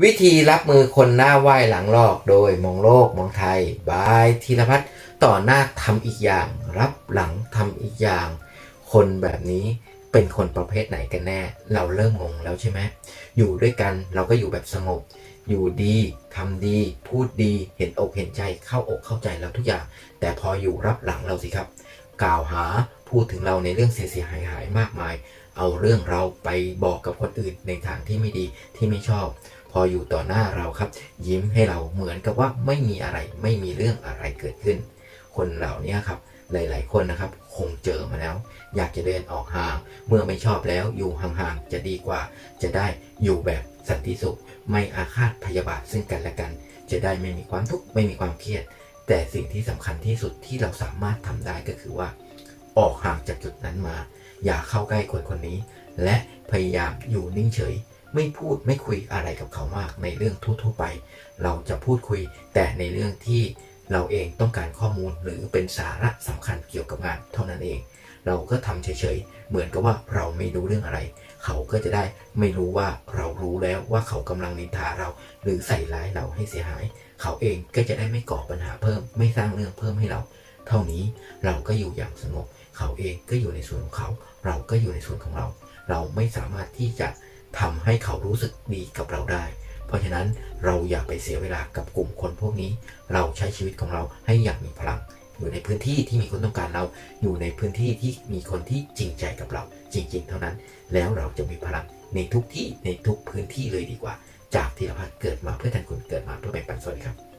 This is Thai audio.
วิธีรับมือคนหน้าไหว้หลังหลอกโดยมองโลกมองไทย บายธีรพัฒน์ต่อหน้าทำอีกอย่าง รับหลังทำอีกอย่าง คนแบบนี้เป็นคนประเภทไหนกันแน่ เราเริ่มงงแล้วใช่ไหมอยู่ด้วยกันเราก็อยู่แบบสงบ อยู่ดีทำดี พูดดีเห็นอกเห็นใจเข้าอกเข้าใจเราทุกอย่าง แต่พออยู่รับหลังเราสิครับ กล่าวหาพูดถึงเราในเรื่องเสียหายหายมากมาย เอาเรื่องเราไปบอกกับคนอื่นในทางที่ไม่ดีที่ไม่ชอบ พออยู่ต่อหน้าเราครับ ยิ้มให้เราเหมือนกับว่าไม่มีอะไรไม่มีเรื่องอะไรเกิดขึ้น คนเหล่านี้ครับหลาย ๆ คนนะครับ คงเจอมาแล้ว อยากจะเดินออกห่าง เมื่อไม่ชอบแล้วอยู่ห่างๆจะดีกว่า จะได้อยู่แบบสันติสุข ไม่อาฆาตพยาบาทซึ่งกันและกัน จะได้ไม่มีความทุกข์ไม่มีความเครียด แต่สิ่งที่สำคัญที่สุดที่เราสามารถทำได้ก็คือว่า ออกห่างจากจุดนั้นมา อย่าเข้าใกล้คนคนนี้ และพยายามอยู่นิ่งเฉย ไม่พูดไม่คุยอะไรกับเขามากในเรื่องทั่วๆไป เราจะพูดคุยแต่ในเรื่องที่เราเองต้องการข้อมูลหรือเป็นสาระสำคัญเกี่ยวกับงานเท่านั้นเอง เราก็ทำเฉยๆ เหมือนกับว่าเราไม่รู้เรื่องอะไร เขาก็จะได้ไม่รู้ว่าเรารู้แล้วว่าเขากำลังนินทาเรา หรือใส่ร้ายเราให้เสียหาย เขาเองก็จะได้ไม่ก่อปัญหาเพิ่ม ไม่สร้างเรื่องเพิ่มให้เรา เท่านี้เราก็อยู่อย่างสงบเขาเองก็อยู่ในส่วนของเขา เราก็อยู่ในส่วนของเรา เราไม่สามารถที่จะ ทำให้เขารู้สึกดีกับเราได้ เพราะฉะนั้นเราอย่าไปเสียเวลากับกลุ่มคนพวกนี้ เราใช้ชีวิตของเราให้อย่างมีพลัง อยู่ในพื้นที่ที่มีคนต้องการเรา อยู่ในพื้นที่ที่มีคนที่จริงใจกับเรา จริง ๆ เท่านั้น แล้วเราจะมีพลังในทุกที่ในทุกพื้นที่เลยดีกว่า จากที่เราเกิดมาเพื่อทันคุณเกิดมาเพื่อแบ่งปันสวัสดีครับ